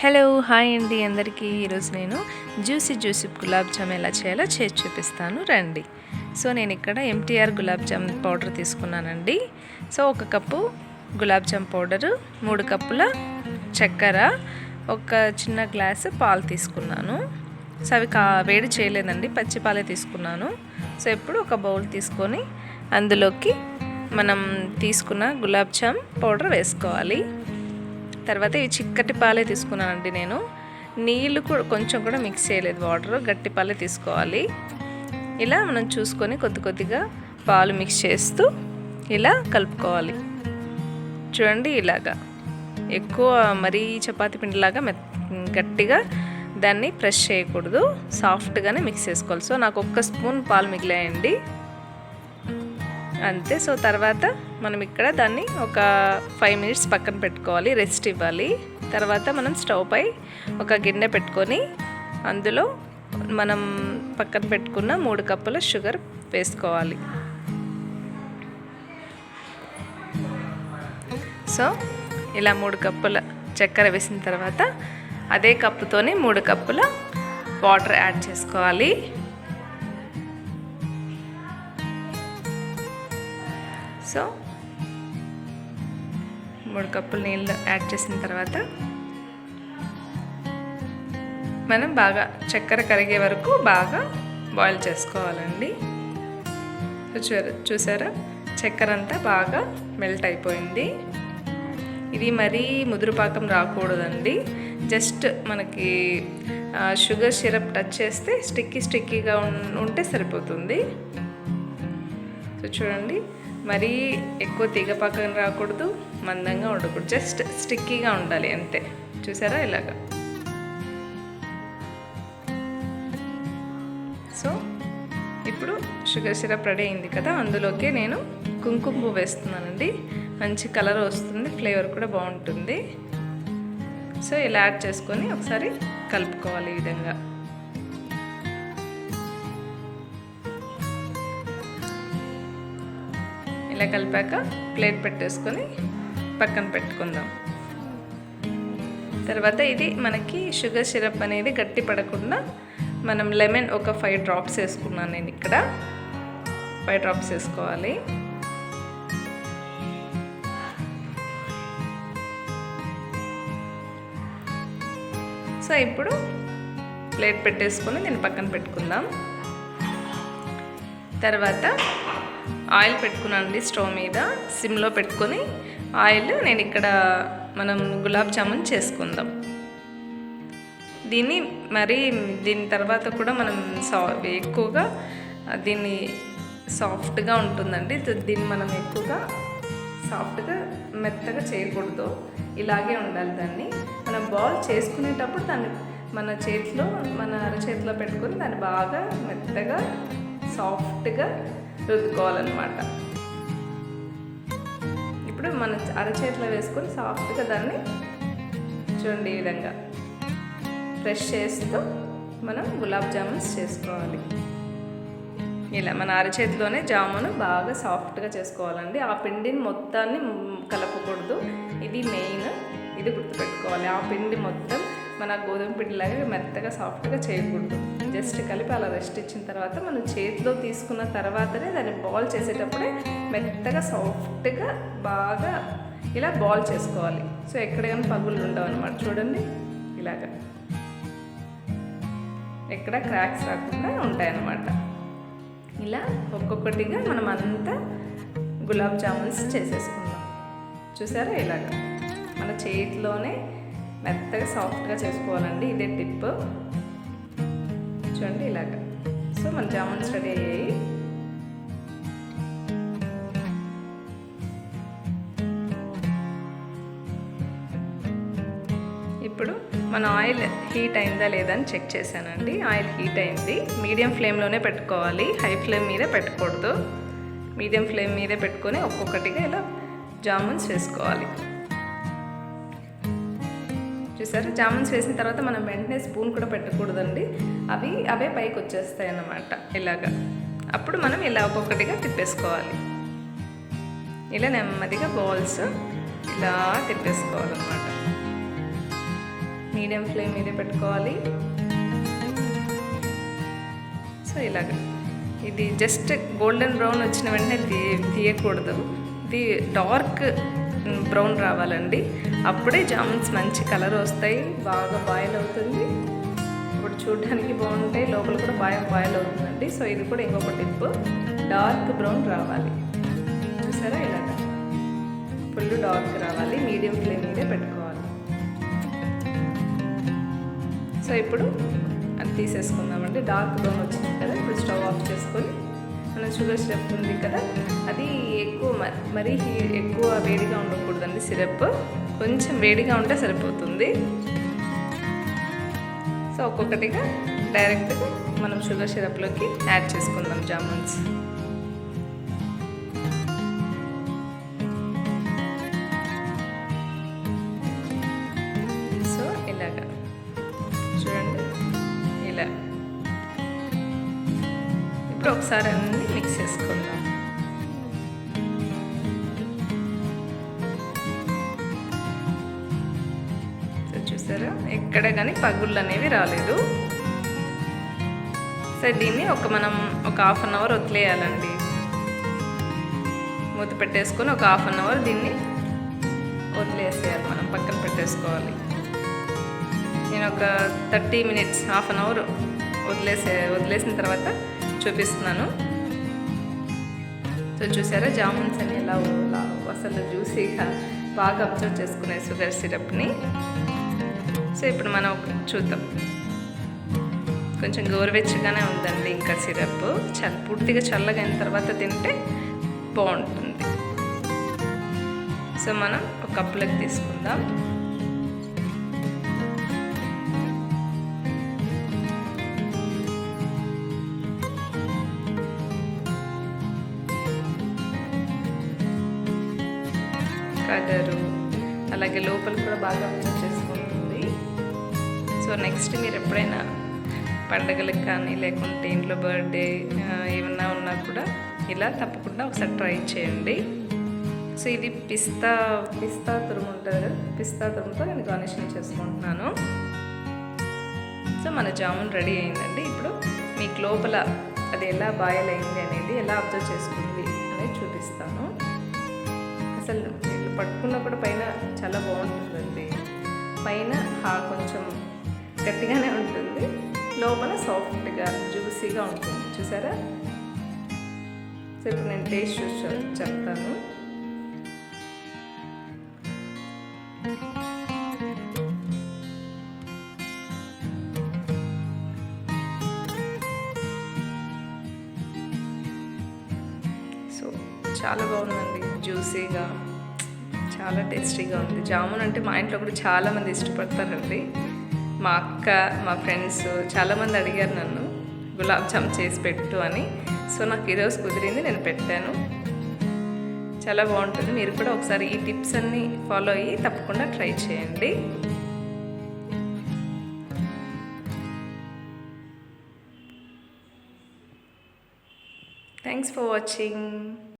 Hello hi అండి అందరికీ. ఈరోజు నేను జ్యూసీ జ్యూసీ గులాబ్ జామ్ ఎలా చేయాలో చేసి చూపిస్తాను. రండి. సో నేను ఇక్కడ ఎంటీఆర్ గులాబ్ జామ్ పౌడర్ తీసుకున్నానండి. సో ఒక కప్పు గులాబ్ జామ్ పౌడరు మూడు కప్పుల చక్కెర ఒక చిన్న గ్లాసు పాలు తీసుకున్నాను. సో అవి కా వేడి చేయలేదండి పచ్చి పాలే తీసుకున్నాను. సో ఇప్పుడు ఒక బౌల్ తీసుకొని అందులోకి మనం తీసుకున్న గులాబ్ జామ్ పౌడర్ వేసుకోవాలి. తర్వాత ఈ చిక్కటి పాలే తీసుకున్నానండి నేను. నీళ్ళు కూడా కొంచెం కూడా మిక్స్ చేయలేదు వాటర్ గట్టి పాలే తీసుకోవాలి. ఇలా మనం చూసుకొని కొద్ది కొద్దిగా పాలు మిక్స్ చేస్తూ ఇలా కలుపుకోవాలి. చూడండి ఇలాగా. ఎక్కువ మరీ చపాతి పిండిలాగా మె గట్టిగా దాన్ని ప్రెస్ చేయకూడదు. సాఫ్ట్గానే మిక్స్ చేసుకోవాలి. సో నాకు ఒక్క స్పూన్ పాలు మిగిలాయండి. అంతే. సో తర్వాత మనం ఇక్కడ దాన్ని ఒక ఫైవ్ మినిట్స్ పక్కన పెట్టుకోవాలి రెస్ట్ ఇవ్వాలి. తర్వాత మనం స్టవ్ పై ఒక గిన్నె పెట్టుకొని అందులో మనం పక్కన పెట్టుకున్న మూడు కప్పుల షుగర్ వేసుకోవాలి. సో ఇలా మూడు కప్పుల చక్కెర వేసిన తర్వాత అదే కప్పుతోనే మూడు కప్పుల వాటర్ యాడ్ చేసుకోవాలి. సో మూడు కప్పులు నీళ్ళు యాడ్ చేసిన తర్వాత మనం బాగా చక్కెర కరిగే వరకు బాగా బాయిల్ చేసుకోవాలండి. చూసారా చూసారా? చక్కెర అంతా బాగా మెల్ట్ అయిపోయింది. ఇది మరీ ముదురు పాకం రాకూడదండి. జస్ట్ మనకి షుగర్ సిరప్ టచ్ చేస్తే స్టిక్కీ స్టిక్కీగా ఉంటే సరిపోతుంది. సో చూడండి. మరీ ఎక్కువ తీగ పక్కన రాకూడదు మందంగా ఉండకూడదు. జస్ట్ స్టిక్కీగా ఉండాలి అంతే. చూసారా ఇలాగా? సో ఇప్పుడు షుగర్ సిరప్ రెడీ అయింది కదా అందులోకి నేను కుంకుమ పువ్వు వేస్తున్నానండి. మంచి కలర్ వస్తుంది ఫ్లేవర్ కూడా బాగుంటుంది. సో ఇలా యాడ్ చేసుకొని ఒకసారి కలుపుకోవాలి ఈ విధంగా. ఇలా కలిపాక ప్లేట్ పెట్టేసుకొని పక్కన పెట్టుకుందాం. తర్వాత ఇది మనకి షుగర్ సిరప్ అనేది గట్టి పడకుండా మనం లెమన్ ఒక ఫైవ్ డ్రాప్స్ వేసుకున్నాను నేను ఇక్కడ. ఫైవ్ డ్రాప్స్ వేసుకోవాలి. సో ఇప్పుడు ప్లేట్ పెట్టేసుకొని నేను పక్కన పెట్టుకుందాం. తర్వాత ఆయిల్ పెట్టుకున్నానండి స్టవ్ మీద సిమ్లో పెట్టుకొని ఆయిల్ నేను ఇక్కడ మనం గులాబ్ జామున్ చేసుకుందాం. దీన్ని మరి దీని తర్వాత కూడా మనం సా ఎక్కువగా దీన్ని సాఫ్ట్గా ఉంటుందండి. దీన్ని మనం ఎక్కువగా సాఫ్ట్గా మెత్తగా చేయకూడదు. ఇలాగే ఉండాలి దాన్ని. మనం బాల్ చేసుకునేటప్పుడు దాన్ని మన చేతిలో మన అరచేతిలో పెట్టుకొని దాన్ని బాగా మెత్తగా సాఫ్ట్గా రుద్దుకోవాలన్నమాట. ఇప్పుడు మన అరచేతిలో వేసుకొని సాఫ్ట్గా దాన్ని చూడండి ఈ విధంగా. ఫ్రెష్ చేస్తూ మనం గులాబ్ జామున్స్ చేసుకోవాలి. ఇలా మన అరచేతిలోనే జామును బాగా సాఫ్ట్గా చేసుకోవాలండి. ఆ పిండిని మొత్తాన్ని కలపకూడదు. ఇది మెయిన్. ఇది గుర్తుపెట్టుకోవాలి. ఆ పిండి మొత్తం మన గోధుమ పిండిలాగా మెత్తగా సాఫ్ట్గా చేయకూడదు. జస్ట్ కలిపి అలా రెస్ట్ ఇచ్చిన తర్వాత మనం చేతిలో తీసుకున్న తర్వాతనే దాన్ని బాల్ చేసేటప్పుడే మెత్తగా సాఫ్ట్గా బాగా ఇలా బాల్ చేసుకోవాలి. సో ఎక్కడైనా పగులు ఉండవు అనమాట చూడండి ఇలాగా. ఎక్కడ క్రాక్స్ రాకుండా ఉంటాయన్నమాట. ఇలా ఒక్కొక్కటిగా మనం అంతా గులాబ్ జామున్స్ చేసేసుకుందాం. చూసారా ఇలాగా? మన చేతిలోనే మెత్తగా సాఫ్ట్గా చేసుకోవాలండి. ఇదే టిప్ చూడండి ఇలాగా. సో మన జామున్స్ రెడీ అయ్యాయి. ఇప్పుడు మన ఆయిల్ హీట్ అయిందా లేదా అని చెక్ చేశానండి. ఆయిల్ హీట్ అయింది. మీడియం ఫ్లేమ్లోనే పెట్టుకోవాలి. హై ఫ్లేమ్ మీద పెట్టకూడదు. మీడియం ఫ్లేమ్ మీదే పెట్టుకొని ఒక్కొక్కటిగా ఇలా జామున్స్ వేసుకోవాలి చూసారు? జామున్స్ వేసిన తర్వాత మనం వెంటనే స్పూన్ కూడా పెట్టకూడదండి. అవి అవే పైకి వచ్చేస్తాయి అన్నమాట ఇలాగా. అప్పుడు మనం ఇలా ఒక్కొక్కటిగా తిప్పేసుకోవాలి. ఇలా నెమ్మదిగా బాల్స్ ఇలా తిప్పేసుకోవాలన్నమాట. మీడియం ఫ్లేమ్ మీదే పెట్టుకోవాలి. సో ఇలాగ. ఇది జస్ట్ గోల్డెన్ బ్రౌన్ వచ్చిన వెంటనే తీయకూడదు. ఇది డార్క్ బ్రౌన్ రావాలండి. అప్పుడే జామున్స్ మంచి కలర్ వస్తాయి. బాగా బాయిల్ అవుతుంది. ఇప్పుడు చూడడానికి బాగుంటాయి. లోపల కూడా బాగా బాయిల్ అవుతుందండి. సో ఇది కూడా ఇంకొక టిప్. డార్క్ బ్రౌన్ రావాలి. చూసారా ఇలాగ ఫుల్ డార్క్ రావాలి. మీడియం ఫ్లేమ్ మీదే పెట్టుకోవాలి. సో ఇప్పుడు అది తీసేసుకుందామండి. డార్క్ బ్రౌన్ వచ్చింది కదా. ఇప్పుడు స్టవ్ ఆఫ్ చేసుకొని మన షుగర్ సిరప్ ఉంది కదా అది ఎక్కువ మ- మరీ ఎక్కువ వేడిగా ఉండకూడదండి సిరప్ కొంచెం వేడిగా ఉంటే సరిపోతుంది. సో ఒక్కొక్కటిగా డైరెక్ట్గా మనం షుగర్ సిరప్లోకి యాడ్ చేసుకుందాం జామున్స్. సో ఇలాగా. చూడండి ఇలా. ఇప్పుడు ఒకసారి అన్ని చూసారా ఎక్కడ కానీ పగుళ్ళు అనేవి రాలేదు. సో దీన్ని ఒక మనం ఒక హాఫ్ అన్ అవర్ వదిలేయాలండి. మూత పెట్టేసుకొని ఒక హాఫ్ అన్ అవర్ దీన్ని వదిలేసేయాలి మనం పక్కన పెట్టేసుకోవాలి. నేను ఒక thirty minutes half an hour వదిలేసే వదిలేసిన తర్వాత చూపిస్తున్నాను. సో చూసారా జామున్స్ అని ఎలా ఎలా అసలు జ్యూసీగా బాగా అబ్జర్వ్ చేసుకునే షుగర్ సిరప్ని సో ఇప్పుడు మనం చూద్దాం. కొంచెం గోరువెచ్చగానే ఉందండి ఇంకా సిరప్ చల్ల పూర్తిగా చల్లగా అయిన తర్వాత తింటే బాగుంటుంది. సో మనం ఒక కప్పులోకి తీసుకుందాం. కలరు అలాగే లోపల కూడా బాగా అబ్జర్వ్ సో నెక్స్ట్ మీరు ఎప్పుడైనా పండగలకు కానీ లేకుంటే ఇంట్లో బర్త్డే ఏమన్నా ఉన్నా కూడా ఇలా తప్పకుండా ఒకసారి ట్రై చేయండి. సో ఇది పిస్తా పిస్తా తురుము ఉంటుంది పిస్తా తురుముతో నేను గార్నిషింగ్ చేసుకుంటున్నాను. సో మన జామున్ రెడీ అయిందండి. ఇప్పుడు మీకు లోపల అది ఎలా బాయిల్ అయింది అనేది ఎలా అబ్జర్వ్ చేసుకుంది అనేది చూపిస్తాను. అసలు ఇట్లా పట్టుకున్నప్పుడు పైన చాలా బాగుంటుందండి. పైన కొంచెం గట్టిగానే ఉంటుంది. లోపల సాఫ్ట్గా జ్యూసీగా ఉంటుంది. చూసారా? సో ఇప్పుడు నేను టేస్ట్ చూసి చెప్తాను. సో చాలా బాగుందండి. జ్యూసీగా చాలా టేస్టీగా ఉంది. జామున్ అంటే మా ఇంట్లో కూడా చాలామంది ఇష్టపడతారండి. మా అక్క మా ఫ్రెండ్స్ చాలామంది అడిగారు నన్ను గులాబ్ జామ్ చేసి పెట్టు అని. సో నాకు ఈరోజు కుదిరింది నేను పెట్టాను. చాలా బాగుంటుంది. మీరు కూడా ఒకసారి ఈ టిప్స్ అన్నీ ఫాలో అయ్యి తప్పకుండా ట్రై చేయండి. Thanks for watching